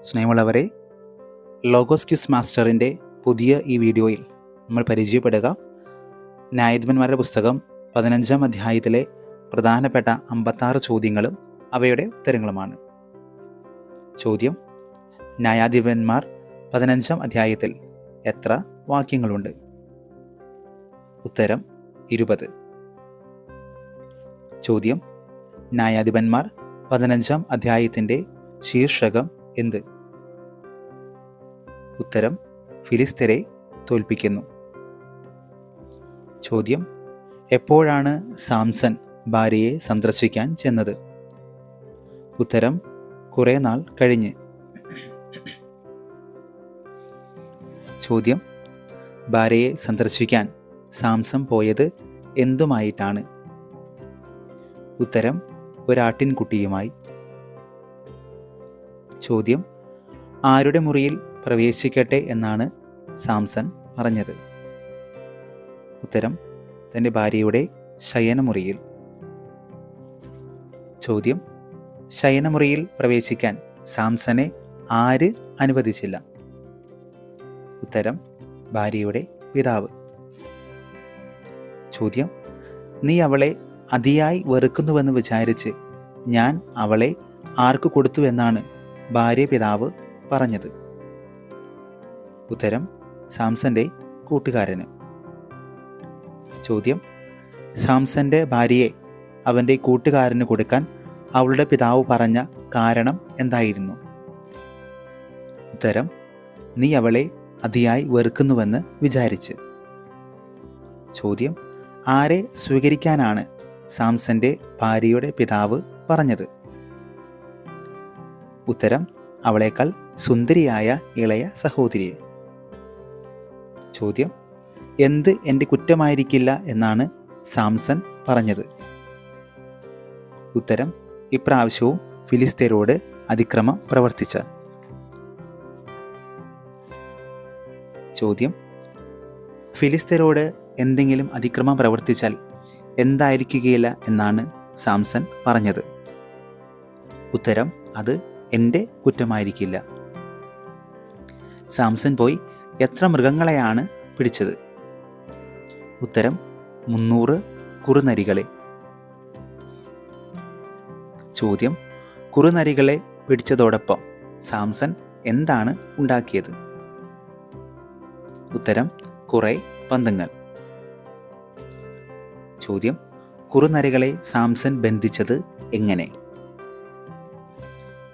സ്നേഹമുള്ളവരെ logos quiz മാസ്റ്ററിന്റെ പുതിയ ഈ വീഡിയോയിൽ നമ്മൾ പരിചയപ്പെടുക. ന്യായാധിപന്മാരുടെ പുസ്തകം പതിനഞ്ചാം അധ്യായത്തിലെ പ്രധാനപ്പെട്ട അമ്പത്താറ് ചോദ്യങ്ങളും അവയുടെ ഉത്തരങ്ങളുമാണ്. ചോദ്യം ന്യായാധിപന്മാർ പതിനഞ്ചാം അധ്യായത്തിൽ എത്ര വാക്യങ്ങളുണ്ട്? ഉത്തരം ഇരുപത്. ചോദ്യം ന്യായാധിപന്മാർ പതിനഞ്ചാം അധ്യായത്തിന്റെ ശീർഷകം എന്ത്? ഉത്തരം ഫിലിസ്തരെ തോൽപ്പിക്കുന്നു. ചോദ്യം എപ്പോഴാണ് സാംസൺ ഭാര്യയെ സന്ദർശിക്കാൻ ചെന്നത്? ഉത്തരം കുറേ നാൾ കഴിഞ്ഞ്. ചോദ്യം ഭാര്യയെ സന്ദർശിക്കാൻ സാംസം പോയത് എന്തുമായിട്ടാണ്? ഉത്തരം ഒരാട്ടിൻകുട്ടിയുമായി ചോദ്യം ആരുടെ മുറിയിൽ പ്രവേശിക്കട്ടെ എന്നാണ് സാംസൺ പറഞ്ഞത് ഉത്തരം തന്റെ ഭാര്യയുടെ ശയനമുറിയിൽ. ചോദ്യം ശയനമുറിയിൽ പ്രവേശിക്കാൻ സാംസനെ ആര് അനുവദിച്ചില്ല? ഉത്തരം ഭാര്യയുടെ പിതാവ്. ചോദ്യം നീ അവളെ അതിയായി വെറുക്കുന്നുവെന്ന് വിചാരിച്ച് ഞാൻ അവളെ ആർക്ക് കൊടുത്തു എന്നാണ് ഭാര്യ പിതാവ് പറഞ്ഞത്. ഉത്തരം സാംസന്റെ കൂട്ടുകാരന്. ചോദ്യം സാംസന്റെ ഭാര്യയെ അവന്റെ കൂട്ടുകാരന് കൊടുക്കാൻ അവളുടെ പിതാവ് പറഞ്ഞ കാരണം എന്തായിരുന്നു? ഉത്തരം നീ അവളെ അതിയായി വെറുക്കുന്നുവെന്ന് വിചാരിച്ച്. ചോദ്യം ആരെ സ്വീകരിക്കാനാണ് സാംസന്റെ ഭാര്യയുടെ പിതാവ് പറഞ്ഞത്? ഉത്തരം അവളേക്കാൾ സുന്ദരിയായ ഇളയ സഹോദരി. ചോദ്യം എന്ത് എന്റെ കുറ്റമായിരിക്കില്ല എന്നാണ് സാംസൺ പറഞ്ഞത്. ഉത്തരം ഇപ്രാവശ്യവും ഫിലിസ്തീനോട് അതിക്രമം പ്രവർത്തിച്ച. ചോദ്യം ഫിലിസ്തീനോട് എന്തെങ്കിലും അതിക്രമം പ്രവർത്തിച്ചാൽ എന്തായിരിക്കുകയില്ല എന്നാണ് സാംസൺ പറഞ്ഞത്. ഉത്തരം അത് എന്റെ കുറ്റമായിരിക്കില്ല. സാംസൺ പോയി എത്ര മൃഗങ്ങളെയാണ് പിടിച്ചത്? ഉത്തരം മുന്നൂറ് കുറുനരികളെ. ചോദ്യം കുറുനരികളെ പിടിച്ചതോടൊപ്പം സാംസൺ എന്താണ് ഉണ്ടാക്കിയത്? ഉത്തരം കുറെ പന്തങ്ങൾ. ചോദ്യം കുറുനരികളെ സാംസൺ ബന്ധിച്ചത് എങ്ങനെ?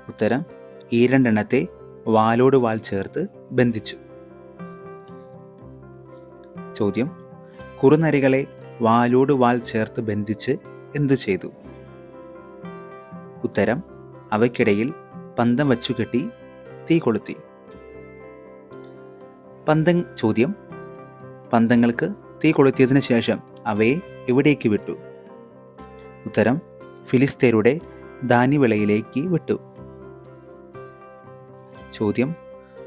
ഉത്തരം ഈ രണ്ടെണ്ണത്തെ വാലോട് വാൽ ചേർത്ത് ബന്ധിച്ചു. ചോദ്യം കുറുനരികളെ വാലോട് വാൽ ചേർത്ത് ബന്ധിച്ച് എന്തു ചെയ്തു? ഉത്തരം അവയ്ക്കിടയിൽ പന്തം വച്ചു കെട്ടി തീ കൊളുത്തി. പന്തം ചോദ്യം പന്തങ്ങൾക്ക് തീ കൊളുത്തിയതിനു ശേഷം അവയെ എവിടേക്ക് വിട്ടു? ഉത്തരം ഫിലിസ്തീനയുടെ ധാന്യവിളയിലേക്ക് വിട്ടു. ചോദ്യം.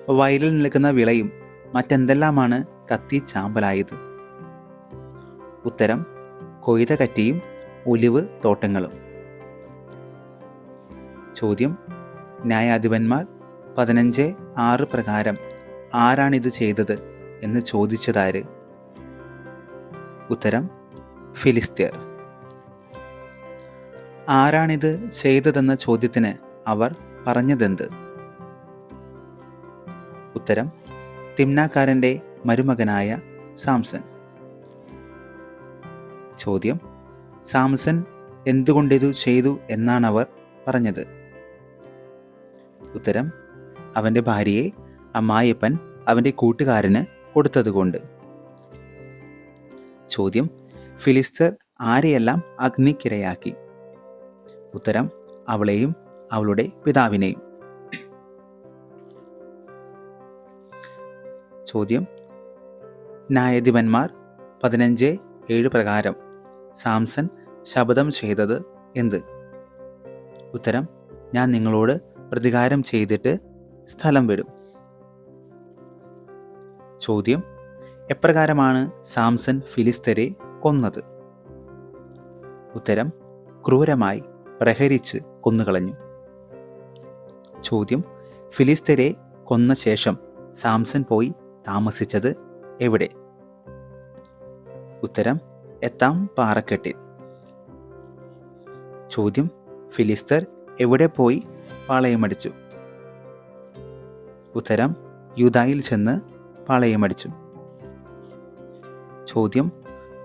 വയലിൽ നിൽക്കുന്ന വിളയും മറ്റെന്തെല്ലാമാണ് കത്തി ചാമ്പലായത്? ഉത്തരം കൊയ്ത കറ്റിയും ഒലിവ് തോട്ടങ്ങളും. ചോദ്യം ന്യായാധിപന്മാർ പതിനഞ്ച് ആറ് പ്രകാരം ആരാണിത് ചെയ്തത് എന്ന് ചോദിച്ചതാര്? ഉത്തരം ഫിലിസ്തീർ. ആരാണിത് ചെയ്തതെന്ന ചോദ്യത്തിന് അവർ പറഞ്ഞതെന്ത്? ഉത്തരം തിമ്നാക്കാരന്റെ മരുമകനായ സാംസൺ. ചോദ്യം സാംസൺ എന്തുകൊണ്ടിതു ചെയ്തു എന്നാണ് അവർ പറഞ്ഞത്? ഉത്തരം അവന്റെ ഭാര്യയെ അമ്മായിയപ്പൻ അവന്റെ കൂട്ടുകാരന് കൊടുത്തതുകൊണ്ട്. ചോദ്യം ഫിലിസ്തർ ആരെയെല്ലാം അഗ്നിക്കിരയാക്കി? ഉത്തരം അവളെയും അവളുടെ പിതാവിനെയും. ചോദ്യം. ന്യായാധിപന്മാർ പതിനഞ്ച് ഏഴ് പ്രകാരം സാംസൺ ശപഥം ചെയ്തത് എന്ത്? ഉത്തരം ഞാൻ നിങ്ങളോട് പ്രതികാരം ചെയ്തിട്ട് സ്ഥലം വിടും. ചോദ്യം എപ്രകാരമാണ് സാംസൺ ഫിലിസ്തരെ കൊന്നത്? ഉത്തരം ക്രൂരമായി പ്രഹരിച്ച് കൊന്നുകളഞ്ഞു. ചോദ്യം ഫിലിസ്തരെ കൊന്ന ശേഷം സാംസൺ പോയി താമസിച്ചത് എവിടെ? ഉത്തരം എത്താം പാറക്കെട്ടിൽ. ചോദ്യം ഫിലിസ്തർ എവിടെ പോയി പാളയമടിച്ചു? ഉത്തരം യുദായിൽ ചെന്ന് പാളയമടിച്ചു. ചോദ്യം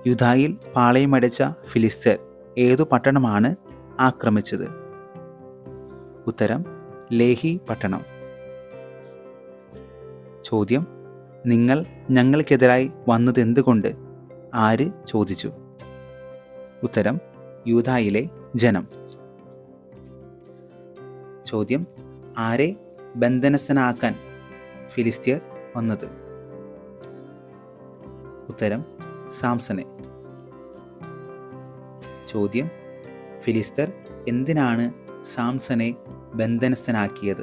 യുദായിൽ പാളയമടിച്ച ഫിലിസ്തർ ഏതു പട്ടണമാണ് ആക്രമിച്ചത്? ഉത്തരം ലേഹി പട്ടണം. ചോദ്യം നിങ്ങൾ ഞങ്ങൾക്കെതിരായി വന്നത് എന്തുകൊണ്ട്? ആര് ചോദിച്ചു? ഉത്തരം യൂതായിലെ ജനം. ചോദ്യം ആരെ ബന്ധനസ്ഥനാക്കാൻ ഫിലിസ്തീയർ വന്നത്? ഉത്തരം സാംസനെ ചോദ്യം ഫിലിസ്തർ എന്തിനാണ് സാംസനെ ബന്ധനസ്ഥനാക്കിയത്?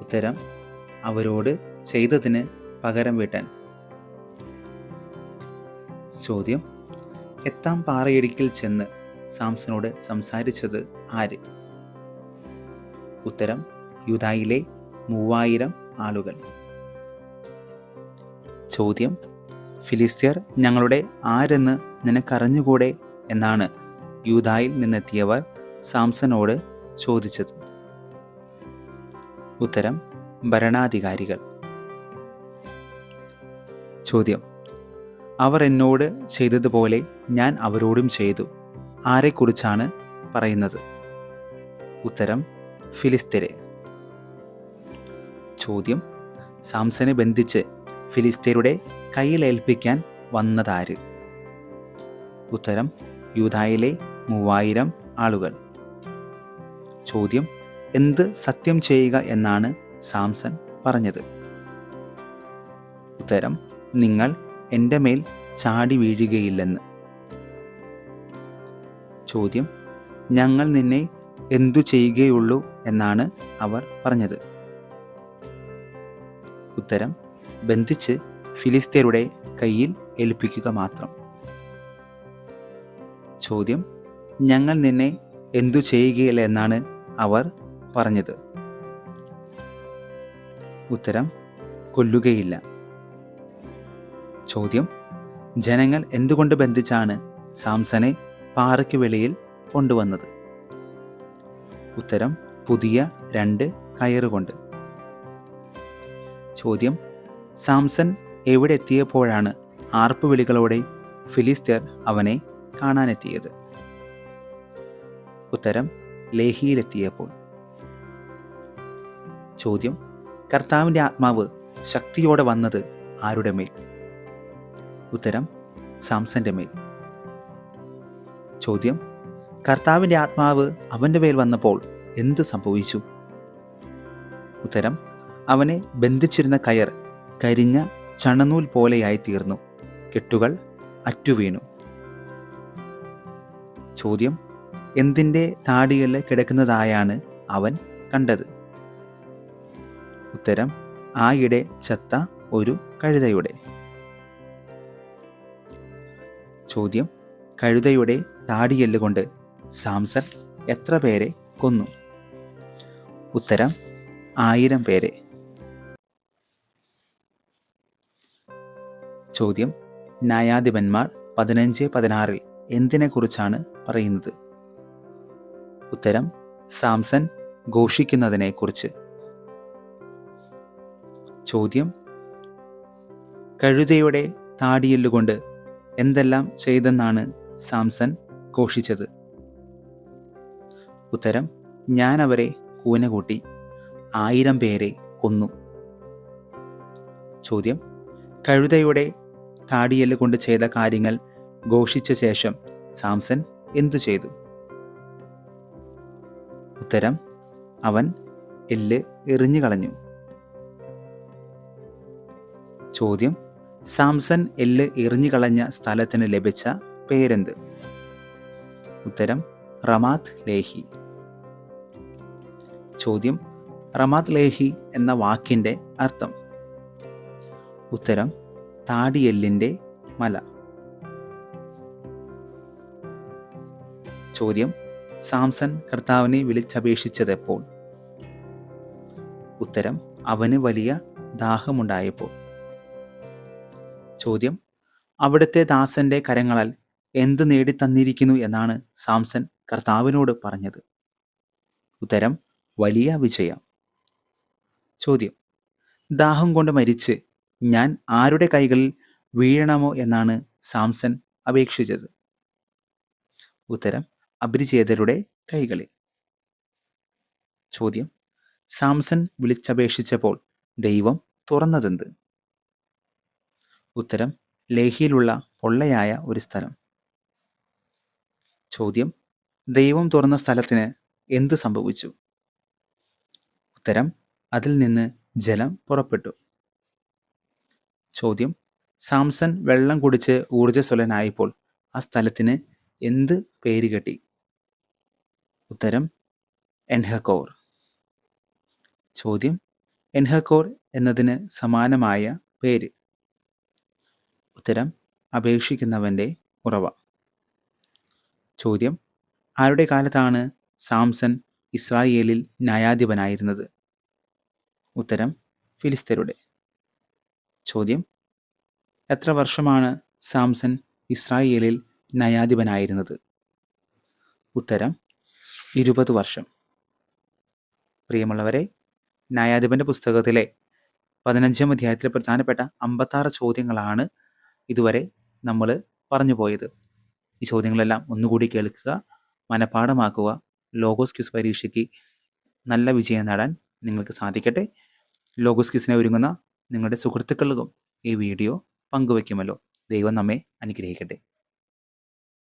ഉത്തരം അവരോട് ചെയ്തതിന് പകരം വീട്ടാൻ. ചോദ്യം എത്താം പാറയിടുക്കിൽ ചെന്ന് സാംസനോട് സംസാരിച്ചത് ആര്? ഉത്തരം യുദായിലെ മൂവായിരം ആളുകൾ. ചോദ്യം ഫിലിസ്തീർ ഞങ്ങളുടെ ആരെന്ന് നിനക്കറിഞ്ഞുകൂടെ എന്നാണ് യൂതായിൽ നിന്നെത്തിയവർ സാംസനോട് ചോദിച്ചത്. ഉത്തരം ഭരണാധികാരികൾ. ചോദ്യം. അവർ എന്നോട് ചെയ്തതുപോലെ ഞാൻ അവരോടും ചെയ്തു. ആരെക്കുറിച്ചാണ് പറയുന്നത്? ഉത്തരം ഫിലിസ്തരെ ചോദ്യം. സാംസനെ ബന്ധിച്ച് ഫിലിസ്തീരുടെ കയ്യിലേൽപ്പിക്കാൻ വന്നതാര്? ഉത്തരം യൂതായിലെ മൂവായിരം ആളുകൾ. ചോദ്യം എന്ത് സത്യം ചെയ്യുക എന്നാണ് സാംസൺ പറഞ്ഞത്. ഉത്തരം നിങ്ങൾ എന്റെ മേൽ ചാടി വീഴുകയില്ലെന്ന്. ചോദ്യം ഞങ്ങൾ നിന്നെ എന്തു ചെയ്യുകയുള്ളൂ എന്നാണ് അവർ പറഞ്ഞത്. ഉത്തരം ബന്ധിച്ച് ഫിലിസ്തീനയുടെ കയ്യിൽ ഏൽപ്പിക്കുക മാത്രം. ചോദ്യം ഞങ്ങൾ നിന്നെ എന്തു ചെയ്യുകയില്ല എന്നാണ് അവർ പറഞ്ഞത്. ഉത്തരം കൊല്ലുകയില്ല. ചോദ്യം ജനങ്ങൾ എന്തുകൊണ്ട് ബന്ധിച്ചാണ് സാംസനെ പാറയ്ക്ക് വെളിയിൽ കൊണ്ടുവന്നത്? ഉത്തരം പുതിയ രണ്ട് കയറുകൊണ്ട്. ചോദ്യം സാംസൺ എവിടെ എത്തിയപ്പോഴാണ് ആർപ്പുവിളികളോടെ ഫിലിസ്തീർ അവനെ കാണാനെത്തിയത്? ഉത്തരം ലേഹിയിലെത്തിയപ്പോൾ. ചോദ്യം കർത്താവിന്റെ ആത്മാവ് ശക്തിയോടെ വന്നത് ആരുടെ മേൽ? ഉത്തരം സാംസന്റെ മേൽ. ചോദ്യം കർത്താവിന്റെ ആത്മാവ് അവന്റെ മേൽ വന്നപ്പോൾ എന്ത് സംഭവിച്ചു? ഉത്തരം അവനെ ബന്ധിച്ചിരുന്ന കയർ കരിഞ്ഞ ചണനൂൽ പോലെയായി തീർന്നു. കെട്ടുകൾ അറ്റുവീണു. ചോദ്യം എന്തിന്റെ താടികളിൽ കിടക്കുന്നതായാണ് അവൻ കണ്ടത്? ഉത്തരം ആയിടെ ചത്ത ഒരു കഴുതയുടെ. ചോദ്യം കഴുതയുടെ താടിയെല്ലുകൊണ്ട് സാംസൺ എത്ര പേരെ കൊന്നു? ഉത്തരം ആയിരം പേരെ. ചോദ്യം ന്യായാധിപന്മാർ പതിനഞ്ച് പതിനാറിൽ എന്തിനെക്കുറിച്ചാണ് പറയുന്നത്? ഉത്തരം സാംസൺ ഘോഷിക്കുന്നതിനെക്കുറിച്ച്. ചോദ്യം. കഴുതയുടെ താടിയല്ലുകൊണ്ട് എന്തെല്ലാം ചെയ്തെന്നാണ് സാംസൺ ഘോഷിച്ചത്? ഉത്തരം ഞാൻ അവരെ കൂനകൂട്ടി ആയിരം പേരെ കൊന്നു. ചോദ്യം കഴുതയുടെ താടിയെല്ല് കൊണ്ട് ചെയ്ത കാര്യങ്ങൾ ഘോഷിച്ച ശേഷം സാംസൺ എന്തു ചെയ്തു? ഉത്തരം അവൻ എല്ല് എറിഞ്ഞു കളഞ്ഞു ചോദ്യം. സാംസൺ എല്ല് എറിഞ്ഞുകളഞ്ഞ സ്ഥലത്തിന് ലഭിച്ച പേരെന്ത്? ഉത്തരം റമാത് ലേഹി. ചോദ്യം റമാത് ലേഹി എന്ന വാക്കിന്റെ അർത്ഥം. ഉത്തരം താടിയെല്ലിന്റെ മല. ചോദ്യം സാംസൺ കർത്താവിനെ വിളിച്ചപേക്ഷിച്ചതെപ്പോൾ? ഉത്തരം അവന് വലിയ ദാഹമുണ്ടായപ്പോൾ. ചോദ്യം. അവിടുത്തെ ദാസന്റെ കരങ്ങളാൽ എന്ത് നേടിത്തന്നിരിക്കുന്നു എന്നാണ് സാംസൺ കർത്താവിനോട് പറഞ്ഞത്. ഉത്തരം വലിയ വിജയം. ചോദ്യം. ദാഹം കൊണ്ട് മരിച്ച് ഞാൻ ആരുടെ കൈകളിൽ വീഴണമോ എന്നാണ് സാംസൺ അപേക്ഷിച്ചത്. ഉത്തരം അപരിചേതരുടെ കൈകളിൽ. ചോദ്യം. സാംസൺ വിളിച്ചപേക്ഷിച്ചപ്പോൾ ദൈവം തുറന്നതെന്ത്? ഉത്തരം ലേഹിയിലുള്ള പൊള്ളയായ ഒരു സ്ഥലം. ചോദ്യം ദൈവം തുറന്ന സ്ഥലത്തിന് എന്ത് സംഭവിച്ചു? ഉത്തരം അതിൽ നിന്ന് ജലം പുറപ്പെട്ടു. ചോദ്യം സാംസൺ വെള്ളം കുടിച്ച് ഊർജസ്വലനായപ്പോൾ ആ സ്ഥലത്തിന് എന്ത് പേര് കെട്ടി? ഉത്തരം എൻഹക്കോർ ചോദ്യം എൻഹക്കോർ എന്നതിന് സമാനമായ പേര്. ഉത്തരം അപേക്ഷിക്കുന്നവന്റെ ഉറവ. ചോദ്യം ആരുടെ കാലത്താണ് സാംസൺ ഇസ്രായേലിൽ ന്യായാധിപനായിരുന്നത്? ഉത്തരം ഫിലിസ്തരുടെ. ചോദ്യം എത്ര വർഷമാണ് സാംസൺ ഇസ്രായേലിൽ ന്യായാധിപനായിരുന്നത്? ഉത്തരം ഇരുപത് വർഷം. പ്രിയമുള്ളവരെ ന്യായാധിപന്റെ പുസ്തകത്തിലെ പതിനഞ്ചാം അധ്യായത്തിലെ പ്രധാനപ്പെട്ട അമ്പത്താറ് ചോദ്യങ്ങളാണ് ഇതുവരെ നമ്മൾ പറഞ്ഞു പോയത്. ഈ ചോദ്യങ്ങളെല്ലാം ഒന്നുകൂടി കേൾക്കുക മനഃപാഠമാക്കുക ലോഗോസ് ക്യൂസ് പരീക്ഷയ്ക്ക് നല്ല വിജയം നേടാൻ നിങ്ങൾക്ക് സാധിക്കട്ടെ. ലോഗോസ് ക്യൂസിനെ ഒരുങ്ങുന്ന നിങ്ങളുടെ സുഹൃത്തുക്കൾക്കും ഈ വീഡിയോ പങ്കുവയ്ക്കുമല്ലോ. ദൈവം നമ്മെ അനുഗ്രഹിക്കട്ടെ.